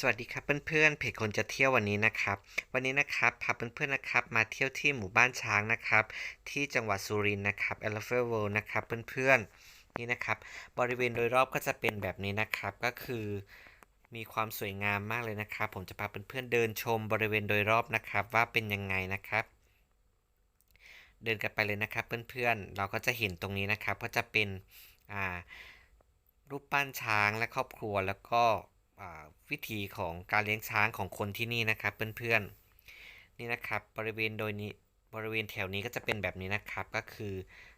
สวัสดีครับเพื่อนๆเพจคนจะเที่ยววันนี้นะครับ วันนี้นะครับพาเพื่อนๆนะครับ มาเที่ยวที่หมู่บ้านช้างนะครับ ที่จังหวัดสุรินทร์นะครับ Elephant World นะครับเพื่อนๆนี่นะครับ บริเวณโดยรอบก็จะเป็นแบบนี้นะครับ ก็คือมีความสวยงามมากเลยนะครับ ผมจะพาเพื่อนๆเดินชมบริเวณโดยรอบนะครับ ว่าเป็นยังไงนะครับ เดินกันไปเลยนะครับ เพื่อนๆเราก็จะเห็นตรงนี้นะครับ ก็จะเป็นรูปปั้นช้างและครอบครัวแล้วก็ วิธีของการเลี้ยงช้างของคนที่นี่นะครับเพื่อนๆนี่นะครับบริเวณโดยนี้บริเวณแถวนี้ก็จะเป็นแบบนี้นะครับ ก็คือ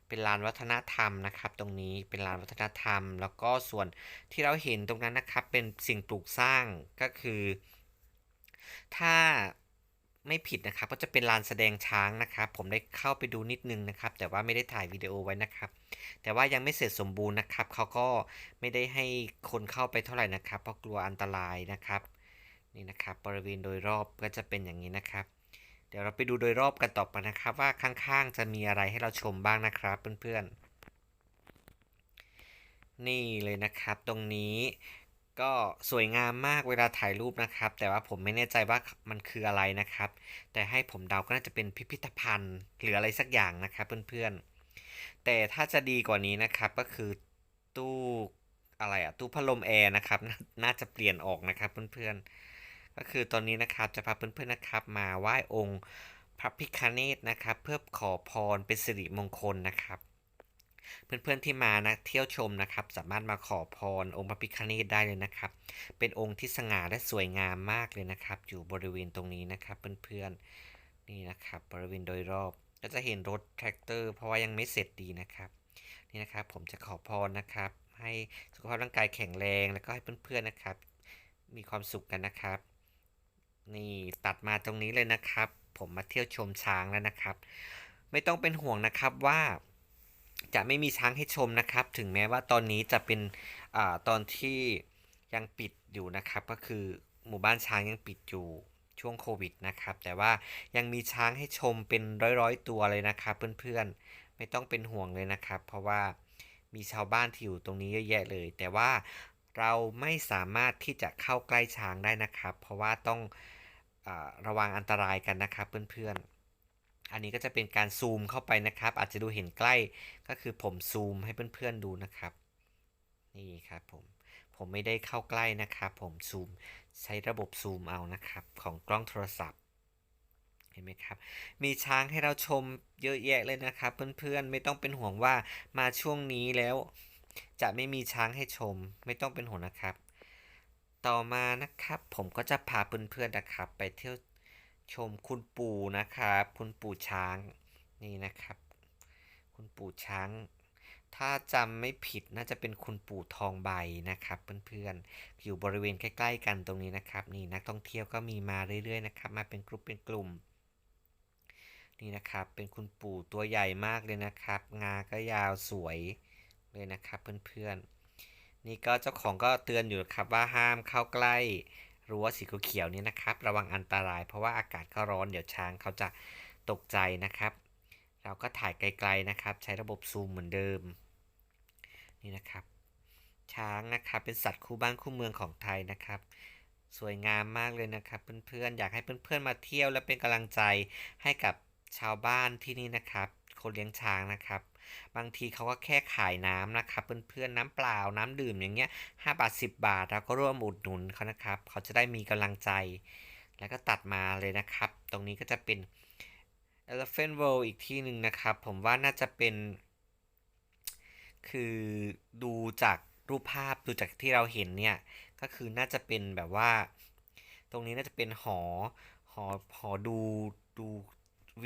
เป็นลานวัฒนธรรมนะครับ ตรงนี้เป็นลานวัฒนธรรม แล้วก็ส่วนที่เราเห็นตรงนั้นนะครับเป็นสิ่งปลูกสร้างก็คือ ถ้า ไม่ผิดนะครับ ก็จะเป็นลานแสดงช้างนะครับ ผมได้เข้าไปดูนิดนึงนะครับ แต่ว่าไม่ได้ถ่ายวิดีโอไว้นะครับ แต่ว่ายังไม่เสร็จสมบูรณ์นะครับเขาก็ไม่ได้ให้คนเข้าไปเท่าไหร่นะครับ เพราะกลัวอันตรายนะครับ นี่นะครับบริเวณโดยรอบก็จะเป็นอย่างนี้นะครับ เดี๋ยวเราไปดูโดยรอบกันต่อไปนะครับ ว่าข้างๆจะมีอะไรให้เราชมบ้างนะครับ เพื่อนๆนี่เลยนะครับตรงนี้ ก็สวยงามมากเวลาถ่ายรูปนะครับ แต่ว่าผมไม่แน่ใจว่ามันคืออะไรนะครับ แต่ให้ผมเดาก็น่าจะเป็นพิพิธภัณฑ์หรืออะไรสักอย่างนะครับเพื่อนๆ แต่ถ้าจะดีกว่านี้นะครับก็คือตู้อะไรอะตู้พัดลมแอร์นะครับนน่าจะเปลี่ยนออกนะครับเพื่อนๆ ก็คือตอนนี้นะครับจะพาเพื่อนๆนะครับ มาไหว้องค์พระพิฆเนศนะครับ เพื่อขอพรเป็นสิริมงคลนะครับ เพื่อนๆที่มานะเที่ยวชมนะครับ สามารถมาขอพรองค์พระพิฆเนศได้เลยนะครับ เป็นองค์ที่สง่าและสวยงามมากเลยนะครับ อยู่บริเวณตรงนี้นะครับ เพื่อนๆนี่นะครับบริเวณโดยรอบ ก็จะเห็นรถแทรกเตอร์ เพราะว่ายังไม่เสร็จดีนะครับนี่นะครับ ผมจะขอพรนะครับ ให้สุขภาพร่างกายแข็งแรงแล้วก็ให้เพื่อนๆนะครับ มีความสุขกันนะครับ นี่ตัดมาตรงนี้เลยนะครับ ผมมาเที่ยวชมช้างแล้วนะครับ ไม่ต้องเป็นห่วงนะครับว่า จะไม่มีช้างให้ชมนะครับ ถึงแม้ว่าตอนนี้จะเป็นอตอนที่ยังปิดอยู่นะครับ ก็คือหมู่บ้านช้างยังปิดอยู่ช่วงโควิดนะครับ แต่ว่ายังมีช้างให้ชมเป็นร้อยๆตัวเลยนะครับ เพื่อนๆไม่ต้องเป็นห่วงเลยนะครับ เพราะว่ามีชาวบ้านที่อยู่ตรงนี้เยอะแยะเลย แต่ว่าเราไม่สามารถที่จะเข้าใกล้ช้างได้นะครับ เพราะว่าต้องอระวังอันตรายกันนะครับ เพื่อนๆ อันนี้ก็จะเป็นการซูมเข้าไปนะครับ อาจจะดูเห็นใกล้ก็คือผมซูมให้เพื่อนๆดูนะครับ นี่ครับผมผมไม่ได้เข้าใกล้นะครับผมซูมใช้ระบบซูมเอานะครับ ของกล้องโทรศัพท์เห็นไหมครับ มีช้างให้เราชมเยอะแยะเลยนะครับ เพื่อนๆไม่ต้องเป็นห่วงว่ามาช่วงนี้แล้ว จะไม่มีช้างให้ชม ไม่ต้องเป็นห่วงนะครับ ต่อมานะครับผมก็จะพาเพื่อนๆนะครับ ไปเที่ยว ชมคุณปู่นะครับ คุณปู่ช้างนี่นะครับ คุณปู่ช้าง ถ้าจำไม่ผิดน่าจะเป็นคุณปู่ทองใบนะครับเพื่อนๆอยู่บริเวณใกล้ๆ กันตรงนี้นะครับ นี่นักท่องเที่ยวก็มีมาเรื่อยๆนะครับ มาเป็นกลุ่มเป็นกลุ่มนี่นะครับเป็นคุณปู่ตัวใหญ่มากเลยนะครับ งาก็ยาวสวยเลยนะครับเพื่อนๆนี่ก็เจ้าของก็เตือนอยู่ครับว่าห้ามเข้าใกล้ รั้วสีเขียวๆนี่นะครับ ระวังอันตรายเพราะว่าอากาศก็ร้อนเดี๋ยวช้างเขาจะตกใจนะครับ เราก็ถ่ายไกลๆนะครับ ใช้ระบบซูมเหมือนเดิม นี่นะครับ ช้างนะครับเป็นสัตว์คู่บ้านคู่เมืองของไทยนะครับสวยงามมากเลยนะครับเพื่อนๆอยากให้เพื่อนๆมาเที่ยวและเป็นกำลังใจให้กับชาวบ้านที่นี่นะครับ คนเลี้ยงช้างนะครับ บางทีเขาก็แค่ขายน้ำนะครับเพื่อนๆน้ำเปล่าน้ำดื่มอย่างเงี้ย5บาท10บาทเราก็ร่วมอุดหนุนเขานะครับเขาจะได้มีกำลังใจ แล้วก็ตัดมาเลยนะครับ ตรงนี้ก็จะเป็น Elephant World อีกที่หนึ่งนะครับ ผมว่าน่าจะเป็น คือดูจากรูปภาพดูจากที่เราเห็นเนี่ย ก็คือน่าจะเป็นแบบว่า ตรงนี้น่าจะเป็นหอหอหอดูดู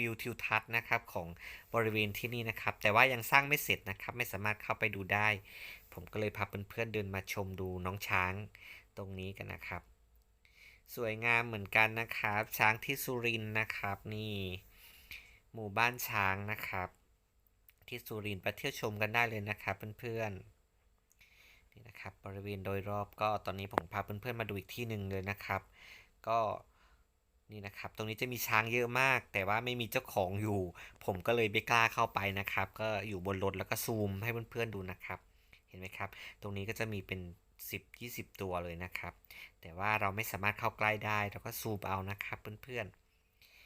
วิวทิวทัศน์นะครับของบริเวณที่นี่นะครับ แต่ว่ายังสร้างไม่เสร็จนะครับไม่สามารถเข้าไปดูได้ ผมก็เลยพาเพื่อนๆเดินมาชมดูน้องช้างตรงนี้กันนะครับ สวยงามเหมือนกันนะครับ ช้างที่สุรินนะครับ นี่หมู่บ้านช้างนะครับ ที่สุรินไปเที่ยวชมกันได้เลยนะครับเพื่อนๆนี่นะครับบริเวณโดยรอบก็ตอนนี้ผมพาเพื่อนๆมาดูอีกที่หนึ่งเลยนะครับ ก็ นี่นะครับ ตรงนี้จะมีช้างเยอะมาก แต่ว่าไม่มีเจ้าของอยู่ ผมก็เลยไม่กล้าเข้าไปนะครับ ก็อยู่บนรถแล้วก็ซูมให้เพื่อนๆดูนะครับ เห็นไหมครับ ตรงนี้ก็จะมีเป็น 10-20 ตัวเลยนะครับ แต่ว่าเราไม่สามารถเข้าใกล้ได้ เราก็ซูมเอานะครับเพื่อน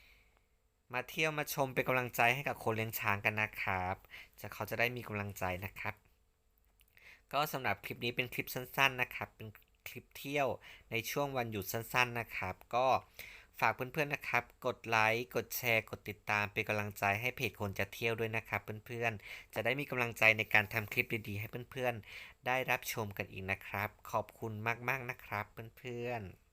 ๆมาเที่ยวมาชมเป็นกำลังใจให้กับคนเลี้ยงช้างกันนะครับ จะเขาจะได้มีกำลังใจนะครับ ก็สำหรับคลิปนี้เป็นคลิปสั้น ๆนะครับ เป็นคลิปเที่ยวในช่วงวันหยุดสั้น ๆนะครับ ก็ ฝากเพื่อนๆนะครับ กดไลค์ กดแชร์ กดติดตามเป็นกำลังใจให้เพจคนจะเที่ยวด้วยนะครับเพื่อนๆ จะได้มีกำลังใจในการทำคลิปดีๆ ให้เพื่อนๆ ได้รับชมกันอีกนะครับ ขอบคุณมากๆนะครับเพื่อนๆ